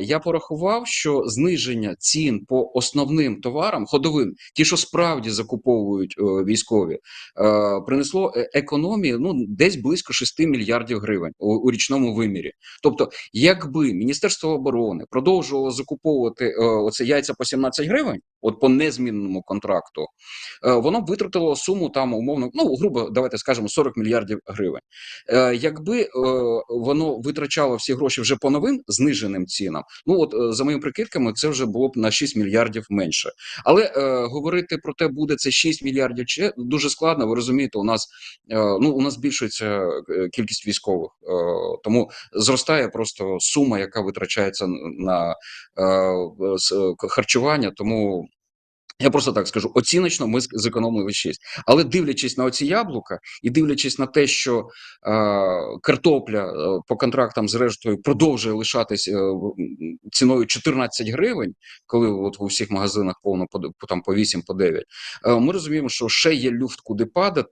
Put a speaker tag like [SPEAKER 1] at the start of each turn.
[SPEAKER 1] Я порахував, що зниження цін по основним товарам, ходовим, ті, що справді закуповують е, військові, е, принесло економії економію ну десь близько 6 мільярдів гривень у, у річному вимірі. Тобто, якби Міністерство оборони продовжувало закуповувати е, оце яйця по 17 гривень, от по незмінному контракту, е, воно б витратило суму там умовно, ну грубо давайте скажемо 40 мільярдів гривень. Е, Якби е, воно витрачало всі гроші вже по новим зниженим цінам, ну от за моїми прикидками, це вже було б на 6 мільярдів менше. Але говорити про те, буде це 6 мільярдів чи дуже складно. Ви розумієте, у нас ну у нас збільшується кількість військових, тому зростає просто сума, яка витрачається на харчування. Тому я просто так скажу: оціночно ми зекономили 6. Але дивлячись на оці яблука і дивлячись на те, що е, картопля е, по контрактам зрештою продовжує лишатись е, ціною 14 гривень, коли от у всіх магазинах повно по там по 8, по 9, е, ми розуміємо, що ще є люфт, куди падати,